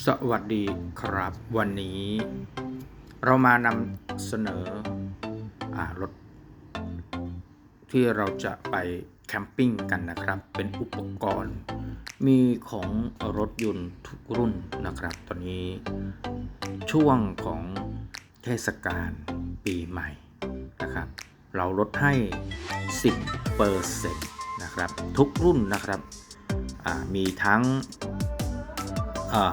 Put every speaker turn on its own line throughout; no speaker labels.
สวัสดีครับ วันนี้ เรามานำเสนออรถ ที่เราจะไปแคมปิ้งกันนะครับ เป็นอุปกรณ์ มีของรถยนต์ทุกรุ่นนะครับ ตอนนี้ช่วงของเทศกาลปีใหม่นะครับ เราลดให้ 10เปอร์เซ็นต์นะครับ ทุกรุ่นนะครับมีทั้งเออ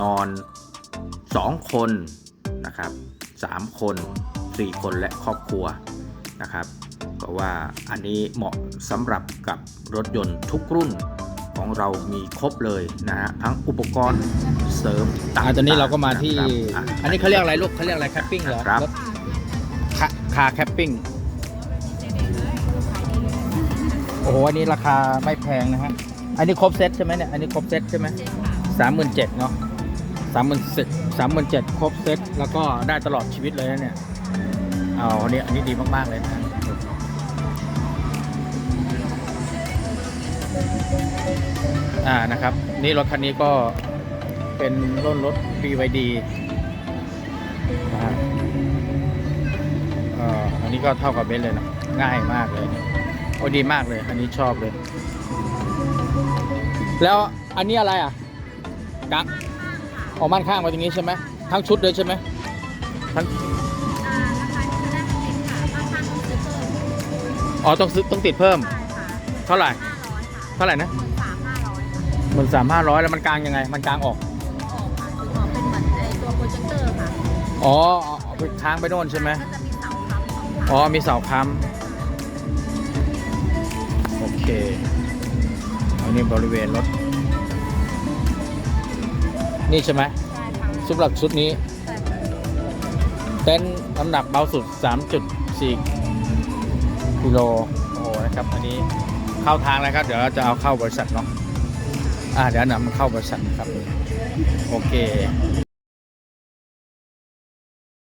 นอน 2 คนนะครับ3คน 4 คนและครอบครัวนะครับเพราะว่าอันนี้เหมาะสำหรับกับรถยนต์ทุกรุ่นของเรามีครบเลยนะฮะทั้งอุปกรณ์เสริมต่าง
อ่า
ๆ
ตอนนี้เราก็มาที่
นะครับะ
อันนี้เขาเรียกอะไรลูกเขาเรียกอะไรแคปปิ้งเหรอ
ครับ
ถคาคาแคปปิ้งโอ้โห อันนี้ราคาไม่แพงนะฮะ อันนี้ครบเซ็ตใช่ไหมเนี่ย อันนี้ครบเซ็ตใช่ไหมสามหมื่นเจ็ดเนาะ สามหมื่นสามหมื่นเจ็ดครบเซ็ตแล้วก็ได้ตลอดชีวิตเลยนะเนี่ย เอาอันนี้อันนี้ดีมาก ๆ เลยนะอ่านะครับ นี่รถคันนี้ก็เป็นรุ่นรถ BYD นะฮะอันนี้ก็เท่ากับเบนเลยนะ ง่ายมากเลย โอ้ดีมากเลย อันนี้ชอบเลย แล้วอันนี้อะไรอะกัก ออกม่านข้างไว้ตรงนี้ใช่ไหมทั้งชุดเลยใช่ไหมทั้ง
อ่าราคาที่จะได้ไม่เป็นค่ะค่าช่างต้องซื้อเพิ่ม
อ๋อต้องซื้อต้องติดเพิ่ม
ใช่ค่ะ
เท่าไหร่
ห้าร้อยค่ะ
เท่าไหร่นะ
หมื่นสามห้าร้อยค่ะ
หมื่นสามห้าร้อยแล้วมันกลางยังไง มันกลางออก
ออกค่ะคือออกเป็นเหมือนไอตัวโปรเจคเตอร์ค่ะ
อ๋อเอาเอาไปค้างไปโน่นใช่ไหม
ก็จะมีเสาค้ำสอง
อ๋อ
ค่ะ
มีเสาค้ำโอเคอันนี้บริเวณรถ นี่ใช่ไหม
ใช่ค่ะ
สำหรับชุดนี้
ใช่ค่ะ
เต้นท์น้ำหนักเบาสุด 3.4กิโลโอ้โหนะครับ อันนี้เข้าทางแล้วครับ เดี๋ยวเราจะเอาเข้าบริษัทเนาะอ่าเดี๋ยวนำเข้าบริษัทนะครับ โอเค